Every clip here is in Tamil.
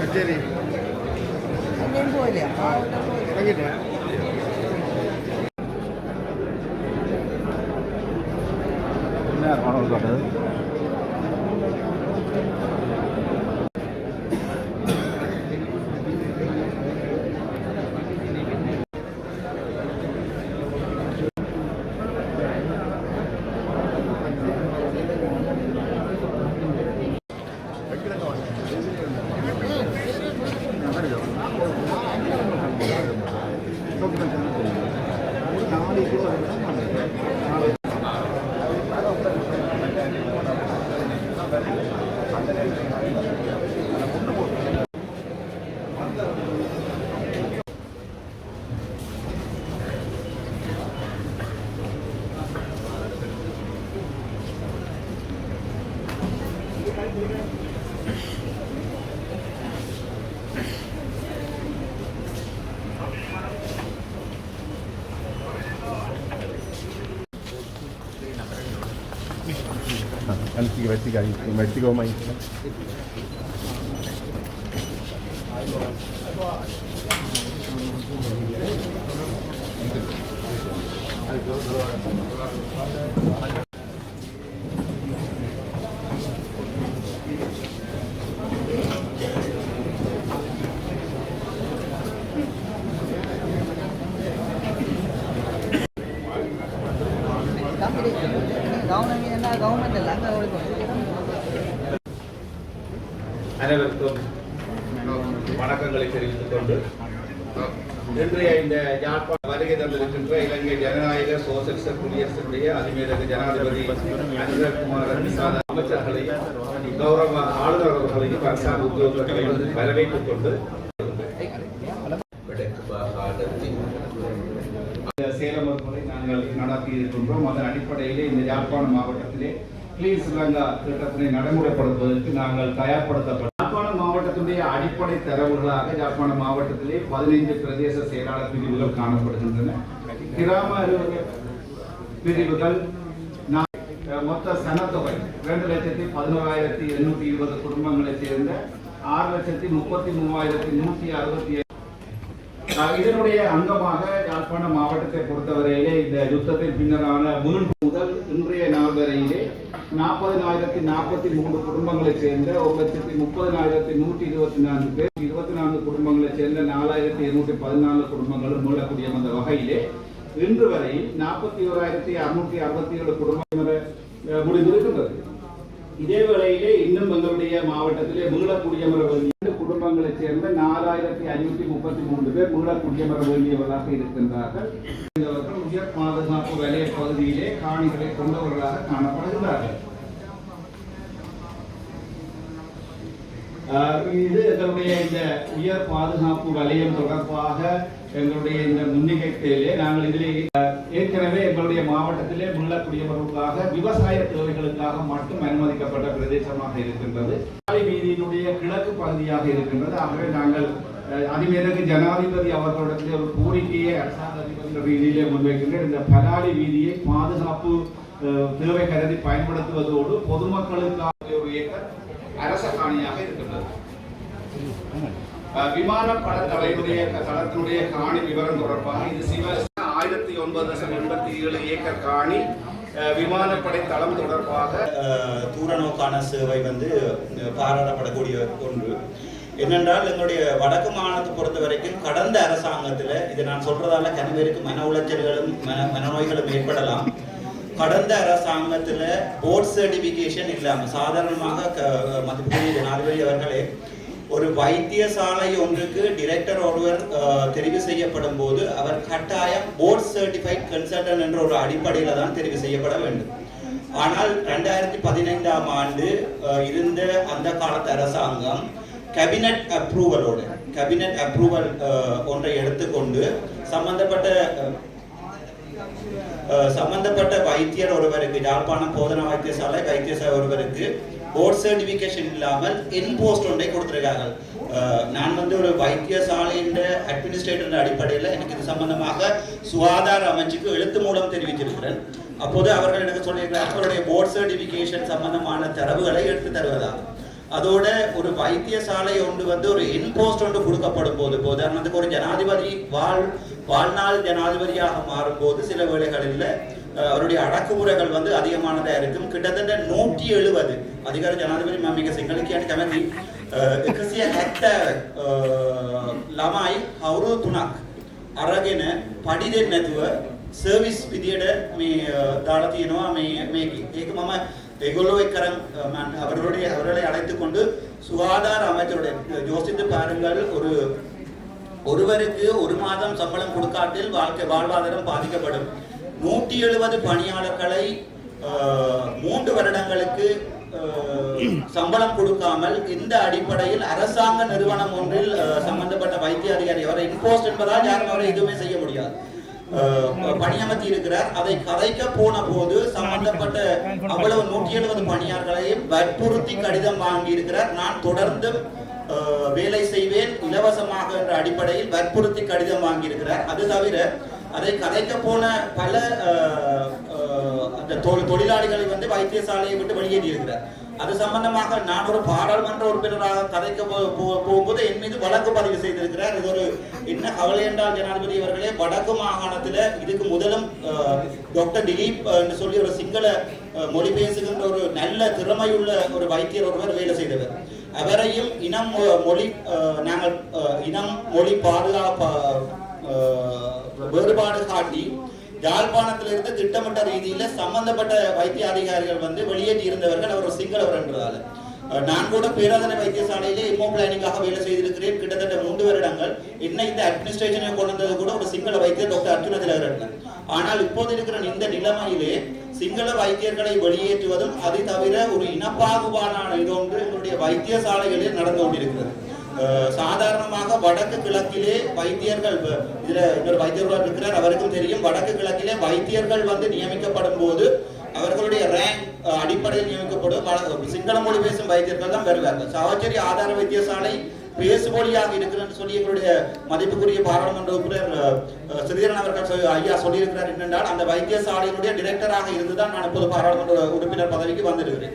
കച്ചേരി. പോലെയാ Vai investigar isso, investiga uma aí. Thank அனைவருக்கும் வணக்கங்களை தெரிவித்துக் கொண்டு இன்றைய இந்த யாழ்ப்பாண வருகை தந்திருக்கின்ற இலங்கை ஜனநாயக சோசியலிச குடியரசுடைய அதிமேலக ஜனாதிபதி அனிதகுமார் அமைச்சர்களையும் கௌரவ ஆளுநர் அவர்களையும் அரசாங்க உத்தியோகங்களையும் வரவேற்றுக் கொண்டு இந்த சேலம் நாங்கள் நடத்தி இருக்கின்றோம். அதன் அடிப்படையிலே இந்த யாழ்ப்பாணம் மாவட்டத்திலே கிளீன் ஸ்ரீலங்கா திட்டத்தினை நடைமுறைப்படுத்துவதற்கு நாங்கள் தயார்படுத்தப்பட்ட யாழ்ப்பாணம் மாவட்டத்தினுடைய அடிப்படை தரவுகளாக யாழ்ப்பாணம் மாவட்டத்திலே பதினைந்து பிரதேச செயலாளர் பிரிவுகள் காணப்படுகின்றன. கிராம அலுவலக பிரிவுகள் மொத்த சனத்தொகை இரண்டு லட்சத்தி பதினோராயிரத்தி எண்ணூற்றி இருபது குடும்பங்களைச் சேர்ந்த ஆறு லட்சத்தி முப்பத்தி மூவாயிரத்தி நூற்றி அறுபத்தி இதனுடைய அங்கமாக யாழ்ப்பாண மாவட்டத்தை பொறுத்தவரையிலே இந்த யுத்தத்தின் பின்னரான மீண்டும் முதல் இன்றைய நாள் வரையிலே நாற்பதினாயிரத்தி நாற்பத்தி மூன்று குடும்பங்களை சேர்ந்த ஒரு லட்சத்தி முப்பதினாயிரத்தி நூற்றி இருபத்தி நான்கு பேர் இருபத்தி நான்கு குடும்பங்களை சேர்ந்த நாலாயிரத்தி இருநூற்றி பதினாலு குடும்பங்களும் மீளக்கூடிய அந்த வகையிலே இன்று வரை நாற்பத்தி ஓராயிரத்தி அறுநூற்றி அறுபத்தி ஏழு குடும்பம் முடிந்திருக்கின்றது. இதே வேளையிலே இன்னும் எங்களுடைய மாவட்டத்திலே மீள கிராமங்களைச் சேர்ந்த நாலாயிரத்தி ஐநூத்தி முப்பத்தி மூன்று பேர் மீள குடியமர வேண்டியவர்களாக இருக்கின்றார்கள். இவர்கள் உயர் பாதுகாப்பு வலய பகுதியிலே காணிகளை கொண்டவர்களாக காணப்படுகிறார்கள் இது எங்களுடைய இந்த உயர் பாதுகாப்பு வலயம் தொடர்பாக எங்களுடைய இந்த முன்னிகைப்பிலே நாங்கள் இதிலே ஏற்கனவே எங்களுடைய மாவட்டத்திலே முள்ளக்குடியவர்களுக்காக விவசாய தேவைகளுக்காக மட்டும் அனுமதிக்கப்பட்ட பிரதேசமாக இருக்கின்றது. சாலை வீதியினுடைய கிழக்கு பகுதியாக இருக்கின்றது. ஆகவே நாங்கள் ஆஹ், ஜனாதிபதி அவர்களிடத்தில் ஒரு கோரிக்கையை அரசாங்க அதிபர் ரீதியிலே முன்வைக்கின்ற இந்த பலாலி வீதியை பாதுகாப்பு தேவை கருதி பயன்படுத்துவதோடு பொதுமக்களுக்காக ஒரு ஏக்கர் அரச காணியாக இருக்கின்றது. விமான விமானப்பட தளத்தினுடைய காணி விவரம் தொடர்பாக இது சிவ ஆயிரத்தி ஒன்பது லட்சம் எண்பத்தி ஏழு ஏக்கர் காணி விமானப்படை தளம் தொடர்பாக அஹ், தூரநோக்கான சேவை வந்து பாராட்டப்படக்கூடிய ஒன்று. என்னென்றால் எங்களுடைய வடக்கு மாநிலத்தை பொறுத்த வரைக்கும் கடந்த அரசாங்கத்தில் இது நான் சொல்றதால கனவேருக்கு மன உளைச்சல்களும் மன மனநோய்களும் ஏற்படலாம். கடந்த அரசாங்கத்தில் போர்ட் சர்டிஃபிகேஷன் இல்லாமல் சாதாரணமாக க- ஜனாதிபதி அவர்களே ஒரு வைத்தியசாலை ஒன்றுக்கு டிரெக்டர் ஒருவர் தெரிவு செய்யப்படும் போது அவர் கட்டாயம் போர்ட் சர்டிஃபைட் கன்சல்டன் என்ற ஒரு அடிப்படையில் தான் தெரிவு செய்யப்பட வேண்டும். ஆனால் ரெண்டாயிரத்தி பதினைந்தாம் ஆண்டு இருந்த அந்த காலத்து அரசாங்கம் கேபினட் அப்ரூவலோடு கேபினட் அப்ரூவல் ஒன்றை எடுத்துக்கொண்டு சம்பந்தப்பட்ட சம்பந்தப்பட்ட வைத்தியர் ஒருவருக்கு யாழ்ப்பாணம் போதனா வைத்தியசாலை வைத்தியசாலை ஒருவருக்கு போர்ட் சர்டிஃபிகேஷன் இல்லாமல் இன்போஸ்ட் ஒன்றை கொடுத்திருக்காங்க நான் வந்து ஒரு வைத்தியசாலையின் அட்மினிஸ்ட்ரேட்டர் அடிப்படையில் எனக்கு இது சம்பந்தமாக சுகாதார அமைச்சுக்கு எழுத்து மூலம் தெரிவித்திருக்கிறேன். அப்போது அவர்கள் எனக்கு சொல்லியிருக்கிறார் அவருடைய போர்ட் சர்டிபிகேஷன் சம்பந்தமான தரவுகளை எடுத்து தருவதாக அதோட ஒரு வைத்தியசாலை ஒன்று வந்து ஒரு இன்போஸ்ட் ஒன்று கொடுக்கப்படும் போது இப்போ உதாரணத்துக்கு ஒரு ஜனாதிபதி வாழ் வாழ்நாள் ஜனாதிபதியாக மாறும்போது சில வேளைகளில் அவருடைய அடக்குமுறைகள் வந்து அதிகமானதா இருக்கும் கிட்டத்தட்ட நூற்றி எழுபது அதிகார ජනාධිපති මම මේක සිංහල කියන්න කැමති එකසිය හැත්ත ළමයි අවුරුදු තුනක් අරගෙන පඩි දෙන්නේ නැතුව සර්විස් විදියට මේ අ, දාලා තියෙනවා මේ මේකේ. ඒක මම ඒගොල්ලෝ එක්කරන් අ, මම அவர்களுடைய அவர்களை அழைத்துக் கொண்டு சுகாதார அமைச்சருடைய யோசித்து பாருங்கள் ஒரு ஒருவருக்கு ஒரு மாதம் சம்பளம் கொடுக்காட்டில் வாழ்க்கை வாழ்வாதாரம் பாதிக்கப்படும் நூற்றி எழுபது பணியாளர்களை மூன்று வருடங்களுக்கு சம்பளம் கொடுக்காமல் இந்த அடிப்படையில் அரசாங்க நிறுவனம் ஒன்றில் சம்பந்தப்பட்ட வைத்திய அதிகாரி அவரை இன்போஸ்ட் என்பதால் யாரும் அவரை எதுவுமே செய்ய முடியாது. பணியமர்த்தி இருக்கிறார் அதை கதைக்க போன போது சம்பந்தப்பட்ட அவ்வளவு நூற்றி எழுபது பணியாளர்களையும் வற்புறுத்தி கடிதம் வாங்கி இருக்கிறார் நான் தொடர்ந்து அஹ், வேலை செய்வேன் இலவசமாக என்ற அடிப்படையில் வற்புறுத்தி கடிதம் வாங்கியிருக்கிறார். அது தவிர அதை கதைக்க போன பல அந்த தொ- தொழிலாளிகளை வந்து வைத்தியசாலையை விட்டு வெளியேறி இருக்கிறார். அது சம்பந்தமாக நான் ஒரு பாராளுமன்ற உறுப்பினராக கதைக்க போகும்போது என் மீது வழக்கு பதிவு செய்திருக்கிறார். இது ஒரு என்ன கவலை என்றால் ஜனாதிபதி அவர்களே வடக்கு மாகாணத்துல இதுக்கு முதலும் டாக்டர் திலீப் என்று சொல்லி ஒரு சிங்கள மொழி பேசுகின்ற ஒரு நல்ல திறமையுள்ள ஒரு வைத்தியர் ஒருவர் வேலை செய்தவர். அவரையும் இனம் மொழி நாங்கள் இனம் மொழி பாதுகாப்பு வேறுபாடு காட்டி யாழ்ப்பாணத்திலிருந்து திட்டமிட்ட ரீதியில சம்பந்தப்பட்ட வைத்திய அதிகாரிகள் வந்து வெளியேற்றி இருந்தவர்கள் அவர் ஒரு சிங்களவர் என்றதால நான் கூட பேராதனை வைத்தியசாலையிலே இமோ பிளானிங்காக வேலை செய்திருக்கிறேன். கிட்டத்தட்ட மூன்று வருடங்கள் என்ன இந்த அட்மினிஸ்ட்ரேஷனை கொண்டு வந்தது கூட ஒரு சிங்கள வைத்தியர் டாக்டர் அர்ஜுன திலகரன் ஆனால் இப்போது இருக்கிற இந்த நிலைமையிலே சிங்கள வைத்தியர்களை வெளியேற்றுவதும் அது தவிர ஒரு இனப்பாகுபாடான இது ஒன்று எங்களுடைய வைத்தியசாலைகளில் நடந்து கொண்டிருக்கிறது. சாதாரணமாக வடக்கு கிழக்கிலே வைத்தியர்கள் இதுல இன்னொரு வைத்தியர்கள் இருக்கிறார் அவருக்கும் தெரியும். வடக்கு கிழக்கிலே வைத்தியர்கள் வந்து நியமிக்கப்படும் போது அவர்களுடைய ரேங்க் அடிப்படையில் நியமிக்கப்படும். சிங்கள மொழி பேசும் வைத்தியர்கள் தான் வருவார்கள் சாவச்சேரி ஆதார வைத்தியசாலை பேசுபொழியாக இருக்கிறன்னு சொல்லி எங்களுடைய மதிப்புக்குரிய பாராளுமன்ற உறுப்பினர் ஸ்ரீதரன் அவர்கள் ஐயா சொல்லியிருக்கிறார் என்னென்றால் அந்த வைத்தியசாலையினுடைய டிரெக்டராக இருந்துதான் நான் இப்போது பாராளுமன்ற உறுப்பினர் பதவிக்கு வந்திருக்கிறேன்.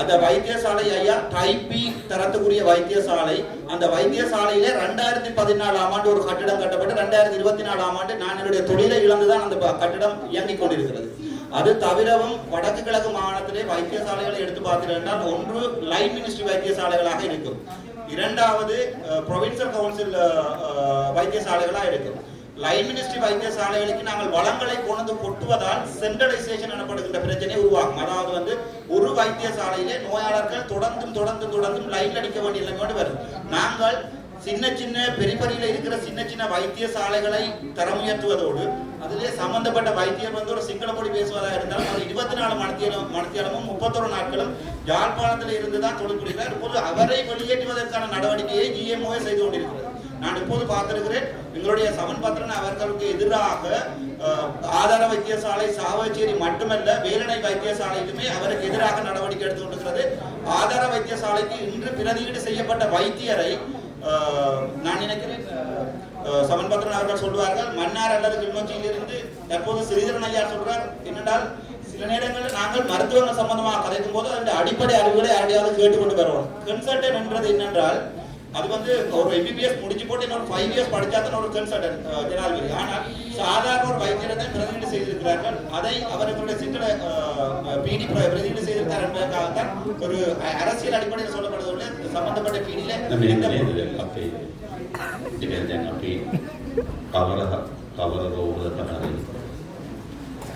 அந்த வைத்தியசாலை ஐயா டைபி தரத்துக்குரிய வைத்தியசாலை. அந்த வைத்தியசாலையில ரெண்டாயிரத்தி பதினாலாம் ஆண்டு ஒரு கட்டிடம் கட்டப்பட்டு ரெண்டாயிரத்தி இருபத்தி நாலாம் ஆண்டு நான் என்னுடைய தொழிலை இழந்துதான் அந்த கட்டிடம் இயங்கிக் கொண்டிருக்கிறது. அது தவிரவும் வடக்கு கிழக்கு மாகாணத்திலே வைத்தியசாலைகளை எடுத்து பார்த்தீர்கள் ஒன்று லைன் மினிஸ்ட்ரி வைத்தியசாலைகளாக இருக்கும். இரண்டாவது ப்ரொவின்சியல் கவுன்சில் வைத்தியசாலைகளாக இருக்கும். லைன் மினிஸ்ட்ரி வைத்தியசாலைகளுக்கு நாங்கள் வளங்களை கொண்டு கொட்டுவதால் சென்ட்ரலைசேஷன் எனப்படுகின்ற பிரச்சனை உருவாகும் அதாவது வந்து ஒரு வைத்தியசாலையிலே நோயாளர்கள் தொடர்ந்தும் தொடர்ந்தும் தொடர்ந்தும் லைன் அடிக்க வேண்டிய நிலைமையோடு வரும். நாங்கள் சின்ன சின்ன பெரிபரியில இருக்கிற சின்ன சின்ன வைத்தியசாலைகளை தரம் உயர்த்துவதோடு அதிலே சம்பந்தப்பட்ட வைத்தியர் வந்து ஒரு சிங்கள மொழி பேசுவதாக இருந்தாலும் அவர் இருபத்தி நாலு மணத்தியாலும் மணத்தியாலமும் முப்பத்தொரு நாட்களும் யாழ்ப்பாணத்தில் இருந்து தான் தொழில் புரிகிறார். அவரை வெளியேற்றுவதற்கான நடவடிக்கையை ஜிஎம்ஓ செய்து கொண்டிருக்கிறது. நான் இப்போது பார்த்திருக்கிறேன்? எங்களுடைய சமன்பத்திரன் அவர்களுக்கு எதிராக ஆதார வைத்தியசாலை சாவச்சேரி மட்டுமல்ல வேலனை வைத்தியசாலைக்குமே அவருக்கு எதிராக நடவடிக்கை எடுத்து கொண்டிருக்கிறது ஆதார வைத்தியசாலைக்கு இன்று பிரதியீடு செய்யப்பட்ட வைத்தியரை நான் நினைக்கிறேன் சமன்பத்திரன் அவர்கள் சொல்வார்கள் மன்னார் அல்லது கிளிநொச்சியிலிருந்து தற்போது ஸ்ரீதரன் ஐயா சொல்றார். என்னென்றால் சில நேரங்களில் நாங்கள் மருத்துவங்கள் சம்பந்தமாக கதைக்கும் போது அதன் அடிப்படை அறிவுகளை யாரையாவது கேட்டுக்கொண்டு வருவோம். கன்சல்டன் என்றது என்னென்றால் அது வந்து ஒரு எம்பிபிஎஸ் முடிச்சு போட்டு இன்னொரு ஃபைவ் இயர்ஸ் படிச்சா தான் ஒரு கன்சல்டன் ஜனாதிபதி ஆனால் சாதாரண ஒரு வைத்தியரை தான் பிரதிநிதி செய்திருக்கிறார்கள் அதை அவர்களுடைய சிங்கள பிடி பிரதிநிதி செய்திருக்கிறார் என்பதற்காக தான் ஒரு அ- அரசியல் அடிப்படையில் சொல்லப்படுவதில்லை சம்பந்தப்பட்ட பிடியில எந்த නේද අපේ ඉතින් දැන් අපි කවර කවර රෝගකට හරි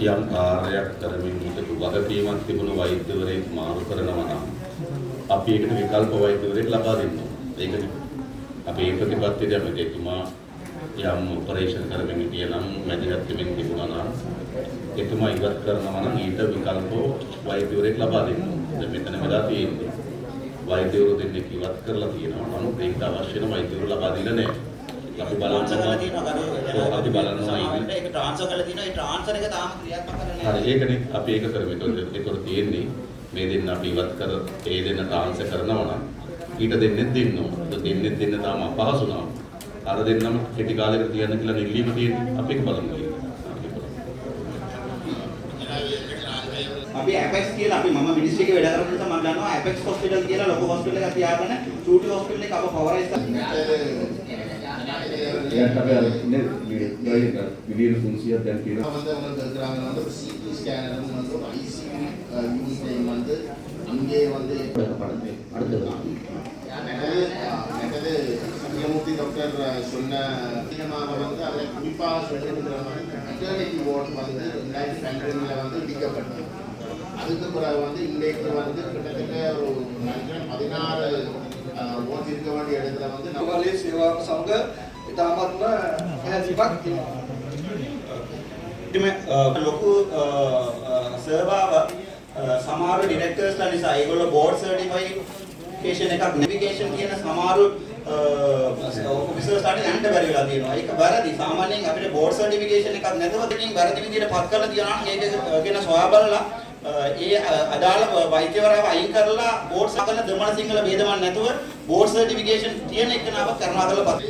යම් කාර්යයක් කරමින් හිටපු වගකීමක් තිබුණු වෛද්‍යවරයෙක් මාරු කරනවා නම් අපි ඒකට විකල්ප වෛද්‍යවරයෙක් ලබා දෙන්න ඒකනේ. අපි ඒ ප්‍රතිපත්තියට යමු. එතුමා යම් ඔපරේෂන් කරමින් හිටිය නම් මැදිහත් වෙමින් තිබුණා නම් එතුමා ඉවත් කරනවා නම් ඊට විකල්ප වෛද්‍යවරයෙක් ලබා දෙන්න. දැන් මෙතන වෙලා තියෙන්නේ වෛද්‍යවරු දෙන්නෙක් ඉවත් කරලා තියෙනවා. නමුත් ඒකට අවශ්‍ය වෙන වෛද්‍යවරු ලබා දීලා නැහැ. අපි කරලා තියෙනවා අපි බලනවා ඉන්නේ. ඒක ට්‍රාන්ස්ෆර් කරලා තියෙනවා ඒ ට්‍රාන්ස්ෆර් එක තාම ක්‍රියාත්මක කරලා හරි නැහැ ඒකනේ අපි ඒක කරමු. ඒතකොට තියෙන්නේ මේ දෙන්න අපි ඉවත් කර ඒ දෙන්න ට්‍රාන්ස්ෆර් කරනවා නම් ඊට දෙන්නෙත් දෙන්න ඕන. ඒක දෙන්නෙත් දෙන්න තාම අපහසු නම් අර දෙන්නම කෙටි කාලයකට තියන්න කියලා නිල්ලීම තියෙන්නේ. අපි ඒක බලමු. අපි බලමු. අපි ඇපෙක්ස් කියලා අපි මම මිනිස්සු එකේ වැඩ කරන නිසා මම දන්නවා ඇපෙක්ස් හොස්පිටල් කියලා ලොකු හොස්පිටල් එකක් තියාගෙන චූටි හොස්පිටල් එක අප පවරයිස් එයාට வந்து அவங்களுக்கு இருக்கிறாங்க வந்து ஒரு சிடி வந்து ஒரு ஐசியூ யூனிட்டையும் வந்து அங்கே வந்து படுத்து அடுத்தது எனது சத்யமூர்த்தி டாக்டர் சொன்ன வந்து அதில் குறிப்பாக சொல்லிருக்கிற மாதிரி மெட்டர்னிட்டி வார்டு வந்து ரெண்டாயிரத்தி வந்து இடிக்கப்பட்டது அதுக்கு பிறகு வந்து இன்றைக்கு வந்து கிட்டத்தட்ட ஒரு பதினாறு ஓட்டு இருக்க வேண்டிய இடத்துல வந்து நவாலே சேவா சங்க ඉතාමත්ම පැහැදිලිවක් තියෙනවා. ඉතින් ලොකු සර්වාව සමහර ඩිරෙක්ටර්ස්ලා නිසා ඒගොල්ලෝ බෝඩ් සර්ටිෆිකේෂන් එකක් නැවිගේෂන් කියන සමහර ඔෆිසර්ස්ලාට යන්න බැරි වෙලා තියෙනවා. ඒක වැරදි. සාමාන්‍යයෙන් අපිට බෝඩ් සර්ටිෆිකේෂන් එකක් නැතුව දෙකින් වැරදි විදිහට පත් කරලා තියනවා නම් ඒක ගැන සොයා බලලා ඒ අදාළ වෛද්‍යවරයාව අයින් කරලා බෝඩ් සකල දෙමළ සිංහල ભેදමන් නැතුව බෝඩ් සර්ටිෆිකේෂන් තියෙන එකනාව කරනවා කරලා